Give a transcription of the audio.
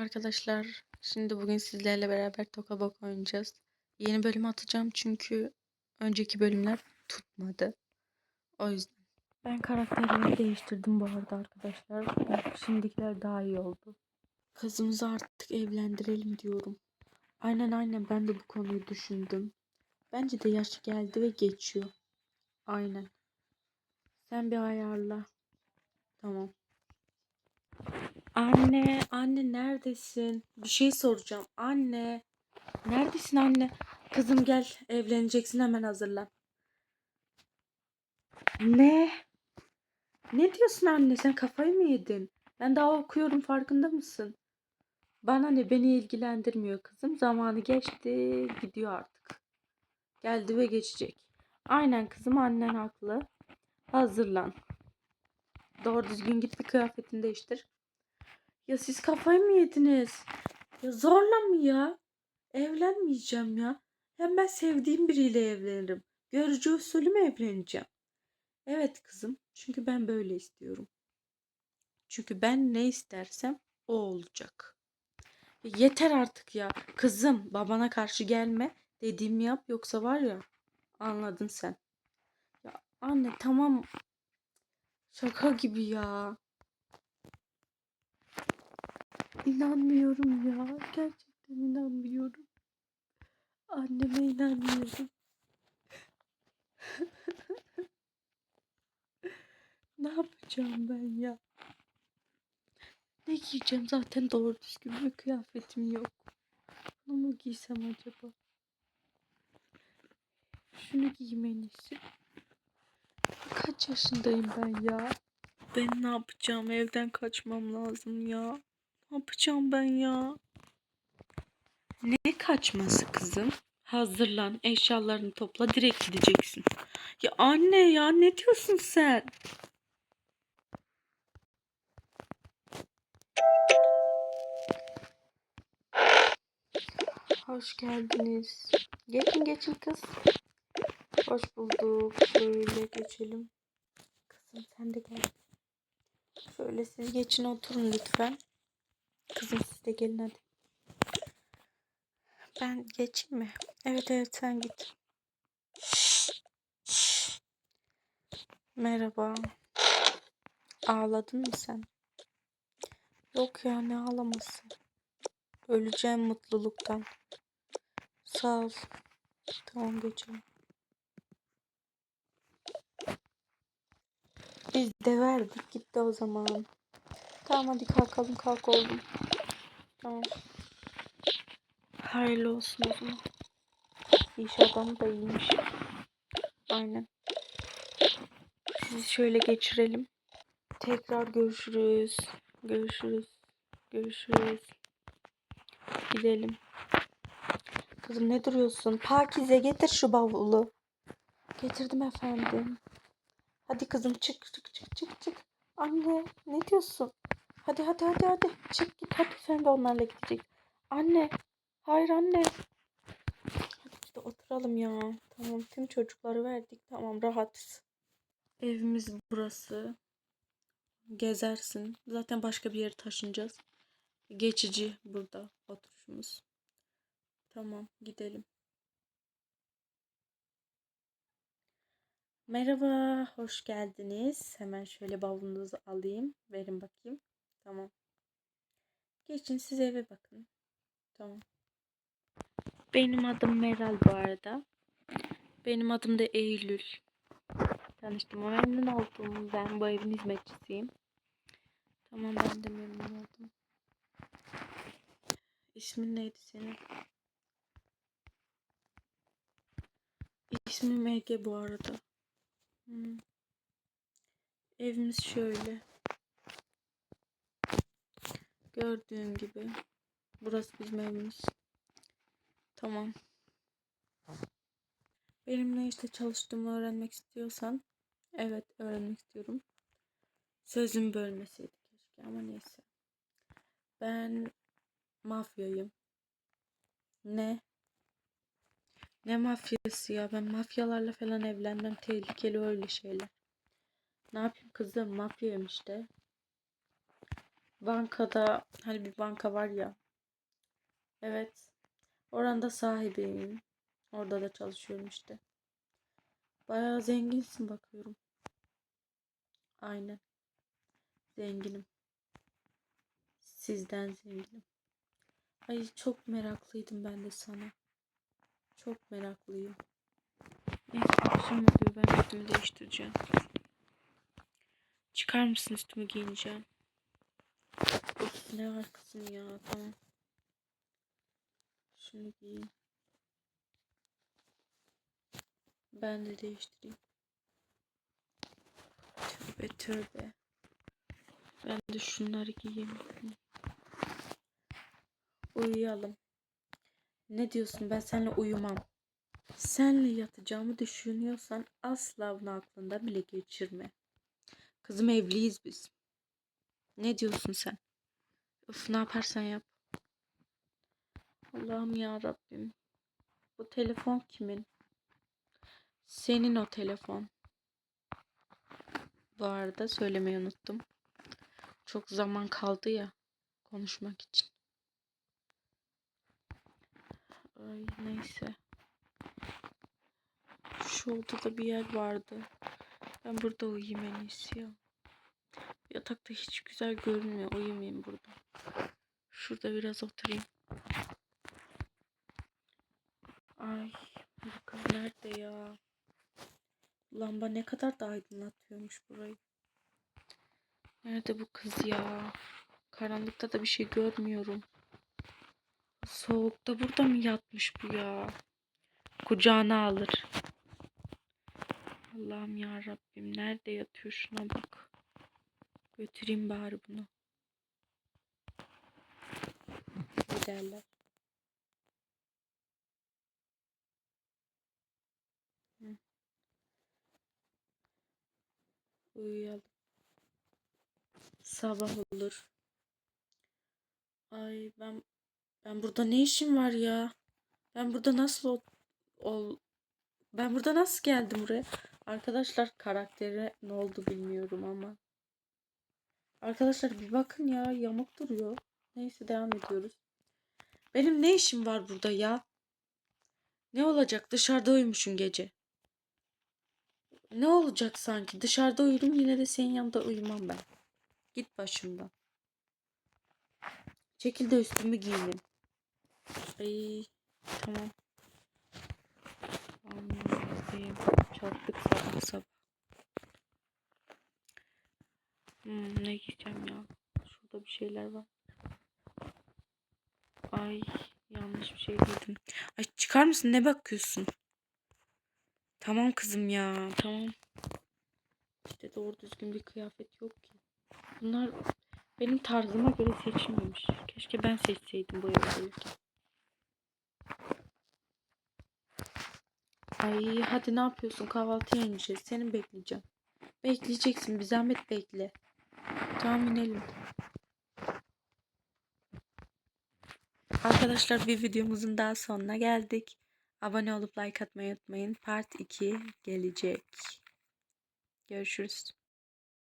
Arkadaşlar şimdi bugün sizlerle beraber Toka Boka oynayacağız. Yeni bölüm atacağım çünkü önceki bölümler tutmadı. O yüzden. Ben karakterimi değiştirdim bu arada arkadaşlar. Şimdikiler daha iyi oldu. Kızımızı artık evlendirelim diyorum. Aynen aynen ben de bu konuyu düşündüm. Bence de yaş geldi ve geçiyor. Aynen. Sen bir ayarla. Tamam. Anne, anne neredesin? Bir şey soracağım. Anne, neredesin anne? Kızım gel, evleneceksin hemen hazırlan. Ne? Ne diyorsun anne? Sen kafayı mı yedin? Ben daha okuyorum farkında mısın? Bana ne beni ilgilendirmiyor kızım. Zamanı geçti, gidiyor artık. Geldi ve geçecek. Aynen kızım annen haklı. Hazırlan. Doğru düzgün git bir kıyafetini değiştir. Ya siz kafayı mı yediniz? Ya zorla mı ya? Evlenmeyeceğim ya. Hem ben sevdiğim biriyle evlenirim. Görücü usulü mü evleneceğim? Evet kızım. Çünkü ben böyle istiyorum. Çünkü ben ne istersem o olacak. Yeter artık ya. Kızım babana karşı gelme. Dediğimi yap yoksa var ya. Anladın sen. Ya anne tamam. Şaka gibi ya. İnanmıyorum ya. Gerçekten inanmıyorum. Anneme inanmıyorum. ne yapacağım ben ya? Ne giyeceğim zaten doğru düzgün bir kıyafetim yok. Bunu mu giysem acaba? Şunu iyisi. Kaç yaşındayım ben ya? Ben ne yapacağım? Evden kaçmam lazım ya. Ne yapacağım ben ya? Ne kaçması kızım? Hazırlan, eşyalarını topla, direkt gideceksin. Ya anne ya ne diyorsun sen? Hoş geldiniz. Geçin geçin kız. Hoş bulduk. Şöyle geçelim. Kızım sen de gel. Şöyle siz geçin oturun lütfen. Kızım siz de gelin hadi. Ben geçeyim mi? Evet evet sen git. Merhaba. Ağladın mı sen? Yok ya ne ağlaması. Öleceğim mutluluktan. Sağ ol. Tamam geçelim. Biz de verdik gitti o zaman. Tamam hadi kalkalım kalk oğlum. Tamam. Hayırlı olsun o zaman. İş adamı da iyiymiş. Aynen. Sizi şöyle geçirelim. Tekrar görüşürüz. Görüşürüz. Görüşürüz. Gidelim. Kızım ne duruyorsun? Pakize getir şu bavulu. Getirdim efendim. Hadi kızım çık çık çık çık çık. Anne ne diyorsun? Hadi hadi hadi hadi. Çık git hadi sen de onlarla gidecek. Anne. Hayır anne. Hadi işte oturalım ya. Tamam tüm çocukları verdik. Tamam rahatız. Evimiz burası. Gezersin. Zaten başka bir yere taşınacağız. Geçici burada oturuşumuz. Tamam gidelim. Merhaba, hoş geldiniz. Hemen şöyle bavulunuzu alayım. Verin bakayım. Tamam. Geçin siz eve bakın. Tamam. Benim adım Meral bu arada. Benim adım da Eylül. Tanıştığıma memnun oldum. Ben bu evin hizmetçisiyim. Tamam ben de memnun oldum. İsmin neydi senin? İsmim Ege bu arada. Hmm. Evimiz şöyle. Gördüğün gibi. Burası bizim evimiz. Tamam. Benim ne işte çalıştığımı öğrenmek istiyorsan. Evet öğrenmek istiyorum. Sözüm bölmeseydi keşke ama neyse. Ben mafyayım. Ne? Ne mafyası ya? Ben mafyalarla falan evlenmem. Tehlikeli öyle şeyler. Ne yapayım kızım? Mafyayım işte. Bankada hani bir banka var ya. Evet. Oranda sahibiyim. Orada da çalışıyorum işte. Bayağı zenginsin bakıyorum. Aynen. Zenginim. Sizden zenginim. Ay çok meraklıydım ben de sana. Çok meraklıyım. Neyse akşam oluyor ben üstümü değiştireceğim. Çıkar mısın üstümü giyineceğim. Of ne var kızım ya tamam. Şunu giyeyim. Ben de değiştireyim. Tövbe tövbe. Ben de şunları giyeyim. Uyuyalım. Ne diyorsun ben seninle uyumam. Senle yatacağımı düşünüyorsan asla bunu aklında bile geçirme. Kızım evliyiz biz. Ne diyorsun sen? Of ne yaparsan yap. Allah'ım ya Rabbim. Bu telefon kimin? Senin o telefon. Bu arada söylemeyi unuttum. Çok zaman kaldı ya konuşmak için. Ay neyse. Şu odada bir yer vardı. Ben burada uyuyayım en iyisi ya. Yatakta hiç güzel görünmüyor. Uyumayayım burada. Şurada biraz oturayım. Ay bu kız nerede ya? Lamba ne kadar da aydınlatıyormuş burayı. Nerede bu kız ya? Karanlıkta da bir şey görmüyorum. Soğukta burada mı yatmış bu ya? Kucağına alır. Allah'ım ya Rabbim nerede yatıyor şuna bak. Götüreyim bari bunu. Giderler. Uyuyalım. Sabah olur. Ay ben ben burada ne işim var ya? Ben burada nasıl ol, ol ben burada nasıl geldim buraya? Arkadaşlar karaktere ne oldu bilmiyorum ama. Arkadaşlar bir bakın ya yamuk duruyor. Neyse devam ediyoruz. Benim ne işim var burada ya? Ne olacak? Dışarıda uyumuşsun gece. Ne olacak sanki? Dışarıda uyurum yine de senin yanında uyumam ben. Git başımdan. Çekil de üstümü giyinin. Ay tamam. Anladım. Çattık sabah sabah. Hmm, ne giyeceğim ya? Şurada bir şeyler var. Ay yanlış bir şey giydim. Ay çıkar mısın? Ne bakıyorsun? Tamam kızım ya. Tamam. İşte doğru düzgün bir kıyafet yok ki. Bunlar benim tarzıma göre seçilmemiş. Keşke ben seçseydim bu evde. Ay hadi ne yapıyorsun? Kahvaltıya ineceğiz. Seni bekleyeceğim. Bekleyeceksin. Bir zahmet bekle. Tamam inelim. Arkadaşlar bir videomuzun daha sonuna geldik. Abone olup like atmayı unutmayın. Part 2 gelecek. Görüşürüz.